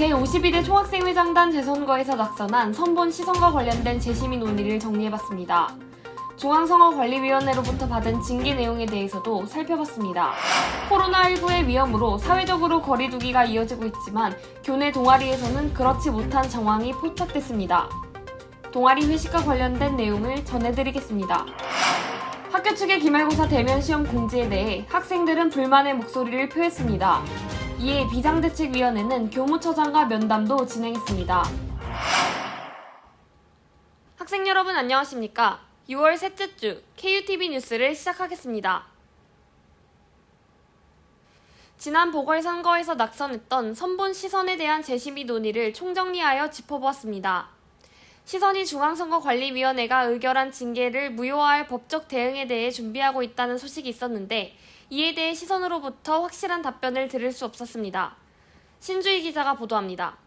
제52대 총학생회장단 재선거에서 낙선한 선본 시선과 관련된 재심의 논의를 정리해봤습니다. 중앙선거관리위원회로부터 받은 징계 내용에 대해서도 살펴봤습니다. 코로나19의 위험으로 사회적으로 거리두기가 이어지고 있지만 교내 동아리에서는 그렇지 못한 정황이 포착됐습니다. 동아리 회식과 관련된 내용을 전해드리겠습니다. 학교 측의 기말고사 대면 시험 공지에 대해 학생들은 불만의 목소리를 표했습니다. 이에 비상대책위원회는 교무처장과 면담도 진행했습니다. 학생 여러분 안녕하십니까? 6월 셋째 주 KUTV 뉴스를 시작하겠습니다. 지난 보궐선거에서 낙선했던 선본 시선에 대한 재심의 논의를 총정리하여 짚어보았습니다. 시선이 중앙선거관리위원회가 의결한 징계를 무효화할 법적 대응에 대해 준비하고 있다는 소식이 있었는데 이에 대해 시선으로부터 확실한 답변을 들을 수 없었습니다. 신주희 기자가 보도합니다.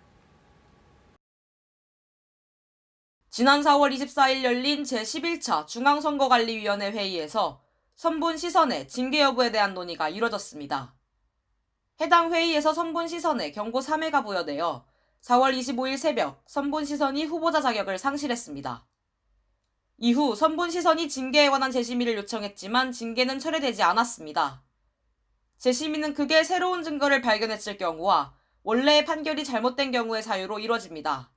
지난 4월 24일 열린 제11차 중앙선거관리위원회 회의에서 선본 시선의 징계 여부에 대한 논의가 이뤄졌습니다. 해당 회의에서 선본 시선에 경고 3회가 부여되어 4월 25일 새벽 선본 시선이 후보자 자격을 상실했습니다. 이후 선본 시선이 징계에 관한 재심의를 요청했지만 징계는 철회되지 않았습니다. 재심의는 극의 새로운 증거를 발견했을 경우와 원래의 판결이 잘못된 경우의 사유로 이뤄집니다.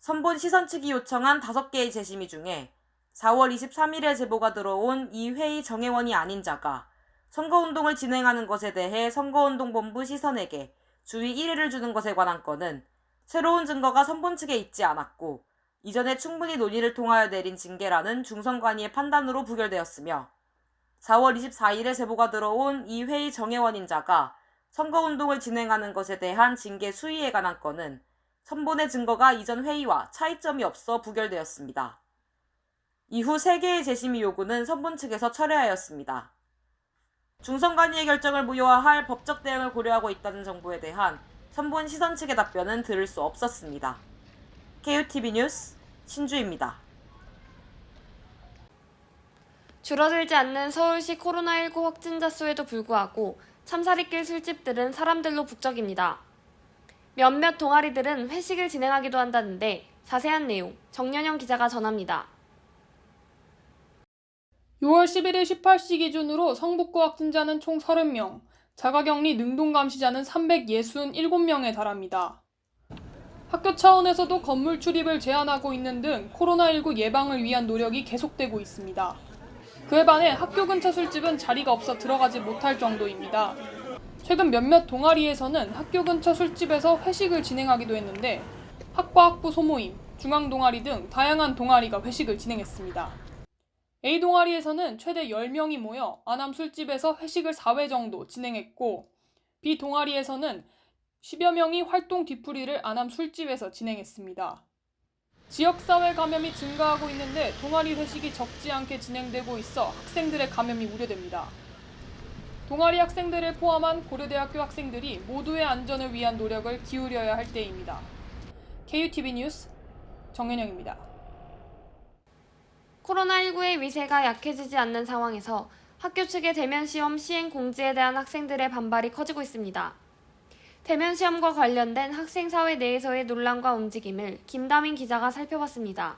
선본 시선 측이 요청한 5개의 재심의 중에 4월 23일에 제보가 들어온 이 회의 정회원이 아닌 자가 선거운동을 진행하는 것에 대해 선거운동본부 시선에게 주의 1회를 주는 것에 관한 건은 새로운 증거가 선본 측에 있지 않았고 이전에 충분히 논의를 통하여 내린 징계라는 중선관위의 판단으로 부결되었으며 4월 24일에 제보가 들어온 이 회의 정회원 인 자가 선거운동을 진행하는 것에 대한 징계 수위에 관한 건은 선본의 증거가 이전 회의와 차이점이 없어 부결되었습니다. 이후 3개의 재심의 요구는 선본 측에서 철회하였습니다. 중선관위의 결정을 무효화할 법적 대응을 고려하고 있다는 정보에 대한 선본 시선 측의 답변은 들을 수 없었습니다. KUTV 뉴스 신주입니다. 줄어들지 않는 서울시 코로나19 확진자 수에도 불구하고 참사리길 술집들은 사람들로 북적입니다. 몇몇 동아리들은 회식을 진행하기도 한다는데 자세한 내용 정연영 기자가 전합니다. 6월 11일 18시 기준으로 성북구 확진자는 총 30명, 자가격리 능동감시자는 367명에 달합니다. 학교 차원에서도 건물 출입을 제한하고 있는 등 코로나19 예방을 위한 노력이 계속되고 있습니다. 그에 반해 학교 근처 술집은 자리가 없어 들어가지 못할 정도입니다. 최근 몇몇 동아리에서는 학교 근처 술집에서 회식을 진행하기도 했는데 학과 학부 소모임, 중앙 동아리 등 다양한 동아리가 회식을 진행했습니다. A 동아리에서는 최대 10명이 모여 아남 술집에서 회식을 4회 정도 진행했고 B 동아리에서는 10여 명이 활동 뒤풀이를 아남 술집에서 진행했습니다. 지역사회 감염이 증가하고 있는데 동아리 회식이 적지 않게 진행되고 있어 학생들의 감염이 우려됩니다. 동아리 학생들을 포함한 고려대학교 학생들이 모두의 안전을 위한 노력을 기울여야 할 때입니다. KUTV 뉴스 정현영입니다. 코로나19의 위세가 약해지지 않는 상황에서 학교 측의 대면 시험 시행 공지에 대한 학생들의 반발이 커지고 있습니다. 대면 시험과 관련된 학생 사회 내에서의 논란과 움직임을 김다민 기자가 살펴봤습니다.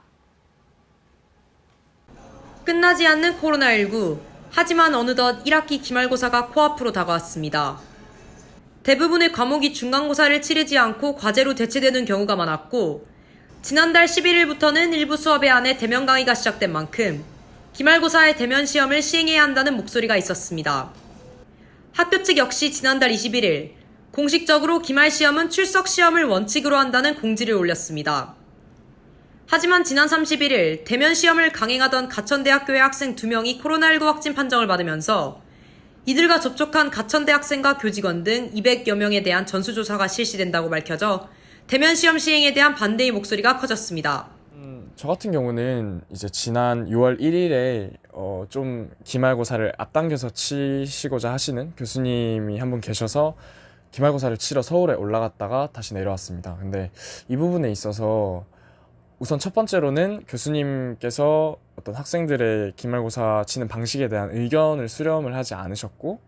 끝나지 않는 코로나19. 하지만 어느덧 1학기 기말고사가 코앞으로 다가왔습니다. 대부분의 과목이 중간고사를 치르지 않고 과제로 대체되는 경우가 많았고, 지난달 11일부터는 일부 수업에 한해 대면 강의가 시작된 만큼 기말고사의 대면 시험을 시행해야 한다는 목소리가 있었습니다. 학교 측 역시 지난달 21일 공식적으로 기말 시험은 출석 시험을 원칙으로 한다는 공지를 올렸습니다. 하지만 지난 31일 대면 시험을 강행하던 가천대학교의 학생 2명이 코로나19 확진 판정을 받으면서 이들과 접촉한 가천대 학생과 교직원 등 200여 명에 대한 전수조사가 실시된다고 밝혀져 대면 시험 시행에 대한 반대의 목소리가 커졌습니다. 음, 저 같은 경우는 이제 지난 6월 1일에 어, 좀 기말고사를 앞당겨서 치시고자 하시는 교수님이 한 분 계셔서 기말고사를 치러 서울에 올라갔다가 다시 내려왔습니다. 근데 이 부분에 있어서 우선 첫 번째로는 교수님께서 어떤 학생들의 기말고사 치는 방식에 대한 의견을 수렴을 하지 않으셨고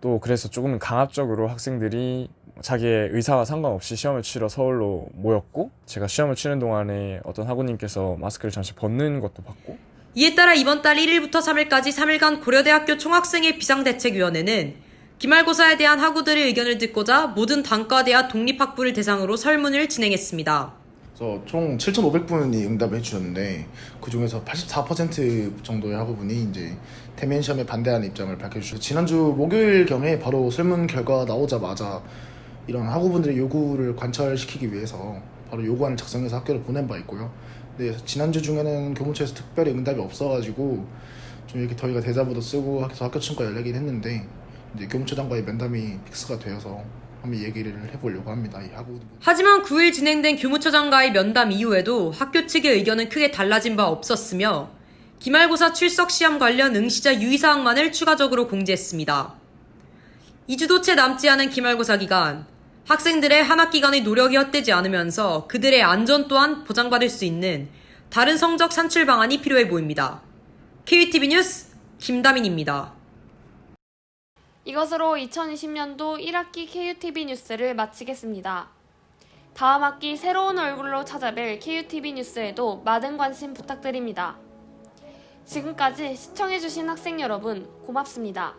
또 그래서 조금 강압적으로 학생들이 자기의 의사와 상관없이 시험을 치러 서울로 모였고 제가 시험을 치는 동안에 어떤 학우님께서 마스크를 잠시 벗는 것도 봤고 이에 따라 이번 달 1일부터 3일까지 3일간 고려대학교 총학생회 비상대책위원회는 기말고사에 대한 학우들의 의견을 듣고자 모든 단과대학 독립학부를 대상으로 설문을 진행했습니다. 그래서 총 7,500분이 응답을 해주셨는데 그 중에서 84% 정도의 학우분이 이제 대면 시험에 반대하는 입장을 밝혀주셨어요. 지난주 목요일 경에 바로 설문 결과 나오자마자 이런 학우분들의 요구를 관철시키기 위해서 바로 요구안을 작성해서 학교를 보낸 바 있고요. 근데 지난주 중에는 교무처에서 특별히 응답이 없어가지고 좀 이렇게 저희가 대자보도 쓰고 학교 학교 측과 연락이 했는데 이제 교무처장과의 면담이 픽스가 되어서 한번 얘기를 해보려고 합니다. 이 학우들. 하지만 9일 진행된 교무처장과의 면담 이후에도 학교 측의 의견은 크게 달라진 바 없었으며 기말고사 출석 시험 관련 응시자 유의사항만을 추가적으로 공지했습니다. 2주도 채 남지 않은 기말고사 기간, 학생들의 한 학 기간의 노력이 헛되지 않으면서 그들의 안전 또한 보장받을 수 있는 다른 성적 산출 방안이 필요해 보입니다. KUTV 뉴스 김다민입니다. 이것으로 2020년도 1학기 KUTV 뉴스를 마치겠습니다. 다음 학기 새로운 얼굴로 찾아뵐 KUTV 뉴스에도 많은 관심 부탁드립니다. 지금까지 시청해주신 학생 여러분 고맙습니다.